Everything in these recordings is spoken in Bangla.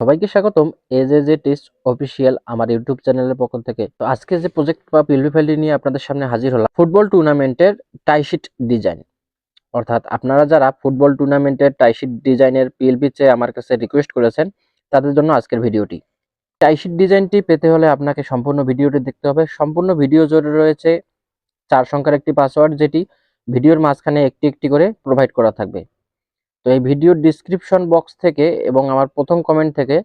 সবাইকে স্বাগতম। A J J test official আমার ইউটিউব চ্যানেলের পক্ষ থেকে। তো আজকে যে প্রজেক্ট বা পিএলবি ফাইলটি নিয়ে আপনাদের সামনে হাজির হলাম ফুটবল টুর্নামেন্টের টাইশিট ডিজাইন অর্থাৎ আপনারা যারা ফুটবল টুর্নামেন্টের টাইশিট ডিজাইনের পিএলবি চেয়ে আমার কাছে রিকোয়েস্ট করেছেন, তাদের জন্য আজকের ভিডিওটি। টাইশিট ডিজাইনটি পেতে হলে আপনাকে সম্পূর্ণ ভিডিওটি দেখতে হবে। সম্পূর্ণ ভিডিও জুড়ে রয়েছে চার সংখ্যার একটি পাসওয়ার্ড যেটি ভিডিওর মাঝখানে একটি একটি করে প্রোভাইড করা থাকবে। তো এই ভিডিওর ডিসক্রিপশন বক্স থেকে এবং আমার প্রথম কমেন্ট থেকে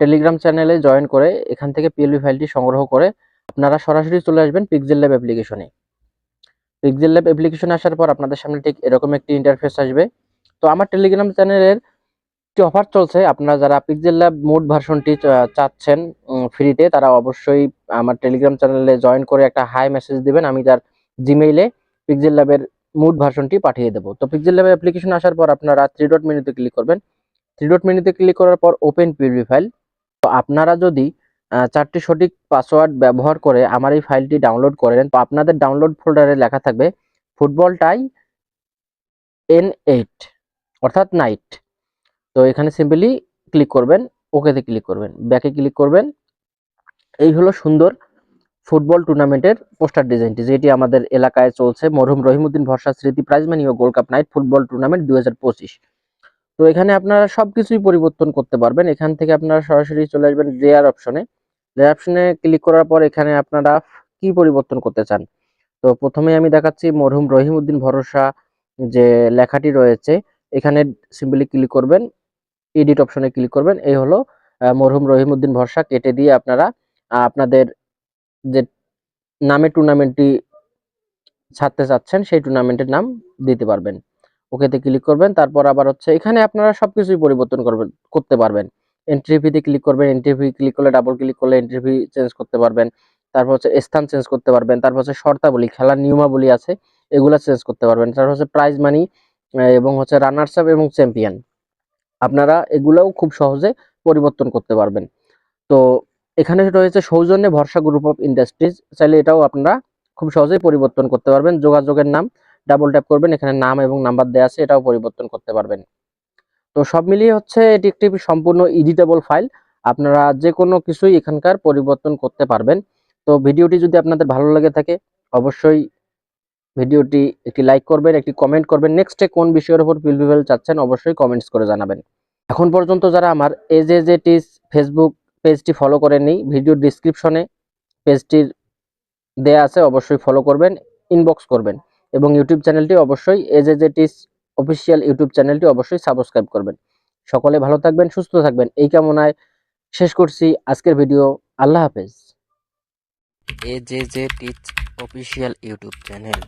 টেলিগ্রাম চ্যানেলে জয়েন করে এখান থেকে পিএলবি ফাইলটি সংগ্রহ করে আপনারা সরাসরি চলে আসবেন পিক্সেল ল্যাব অ্যাপ্লিকেশনে পিক্সেল ল্যাব অ্যাপ্লিকেশনে আসার পর আপনাদের সামনে ঠিক এরকম একটি ইন্টারফেস আসবে। তো আমার টেলিগ্রাম চ্যানেলের একটি অফার চলছে, আপনারা যারা পিক্সেল ল্যাব মোড ভার্সনটি চাচ্ছেন ফ্রিতে তারা অবশ্যই আমার টেলিগ্রাম চ্যানেলে জয়েন করে একটা হাই মেসেজ দিবেন। আমি তার জিমেইলে পিক্সেল ল্যাবের মুড ভার্সনটি পাঠিয়ে দেবো। তো পিক্সেল ল্যাব অ্যাপ্লিকেশন আসার পর আপনারা থ্রি ডট মেনুতে ক্লিক করবেন। থ্রি ডট মেনুতে ক্লিক করার পর ওপেন পিএলবি ফাইল তো আপনারা যদি চারটি সঠিক পাসওয়ার্ড ব্যবহার করে আমার এই ফাইলটি ডাউনলোড করেন তো আপনাদের ডাউনলোড ফোল্ডারে লেখা থাকবে ফুটবলটাই এন এইট অর্থাৎ নাইট তো এখানে সিম্পলি ক্লিক করবেন ওকেতে ক্লিক করবেন। ব্যাকে ক্লিক করবেন। এই হলো সুন্দর ফুটবল টুর্নামেন্টের পোস্টার ডিজাইনটি, যেটি আমাদের এলাকায় চলছে। মরহুম রহিমউদ্দিন ভরসা, স্মৃতি প্রাইজ মানি ও gold cup night football tournament দু হাজার পঁচিশ। তো এখানে আপনারা সব কিছুই পরিবর্তন করতে পারবেন। এখান থেকে আপনারা সরাসরি চলে আসবেন রেয়ার অপশনে রেয়ার অপশনে ক্লিক করার পর এখানে আপনারা কি পরিবর্তন করতে চান? তো প্রথমে আমি দেখাচ্ছি মরহুম রহিমউদ্দিন ভরসা যে লেখাটি রয়েছে। এখানে সিম্পলি ক্লিক করবেন এডিট অপশনে ক্লিক করবেন। এই হলো মরহুম রহিমউদ্দিন ভরসা। কেটে দিয়ে আপনারা আপনাদের যে নামে টুর্নামেন্টটি ছাড়তে চাচ্ছেন, সেই টুর্নামেন্টের নাম দিতে পারবেন। ওকেতে ক্লিক করবেন, তারপর আবার হচ্ছে এখানে আপনারা সব কিছুই পরিবর্তন করবেন, করতে পারবেন। এন্ট্রি ফিতে ক্লিক করবেন এন্ট্রি ফি ক্লিক করলে ডাবল ক্লিক করলে এন্ট্রি ফি চেঞ্জ করতে পারবেন। তারপর হচ্ছে স্থান চেঞ্জ করতে পারবেন, তারপর হচ্ছে শর্তাবলী, খেলার নিয়মাবলী আছে, এগুলো চেঞ্জ করতে পারবেন। তারপর হচ্ছে প্রাইজ মানি এবং হচ্ছে রানার্স আপ এবং চ্যাম্পিয়ন আপনারা এগুলাও খুব সহজে পরিবর্তন করতে পারবেন। তো এখানে রয়েছে সৌজন্যে ভরসা গ্রুপ অফ ইন্ডাস্ট্রিজ চাইলে এটাও আপনারা খুব সহজেই পরিবর্তন করতে পারবেন। যোগাযোগের নাম ডাবল ট্যাপ করবেন, এখানে নাম এবং নাম্বার দেওয়া আছে, এটাও পরিবর্তন করতে পারবেন। তো সব মিলিয়ে হচ্ছে এটি একটি সম্পূর্ণ এডিটেবল ফাইল আপনারা যে কোনো কিছুই এখানকার পরিবর্তন করতে পারবেন। তো ভিডিওটি যদি আপনাদের ভালো লেগে থাকে, অবশ্যই ভিডিওটি একটি লাইক করবেন, একটি কমেন্ট করবেন। নেক্সটে কোন বিষয়ের উপর পিলভিভেল চাচ্ছেন, অবশ্যই কমেন্টস করে জানাবেন। এখন পর্যন্ত যারা আমার এজ এজ এ টিস ফেসবুক পেজটি ফলো করেননি ভিডিও ডিসক্রিপশনে পেজটির দেয়া আছে, অবশ্যই ফলো করবেন ইনবক্স করবেন এবং ইউটিউব চ্যানেলটি অবশ্যই এজ এজ এ টিস অফিসিয়াল ইউটিউব চ্যানেলটি অবশ্যই সাবস্ক্রাইব করবেন। সকলে ভালো থাকবেন, সুস্থ থাকবেন, এই কামনায় শেষ করছি, আজকের ভিডিও আল্লাহ হাফেজ। A J J teach official YouTube channel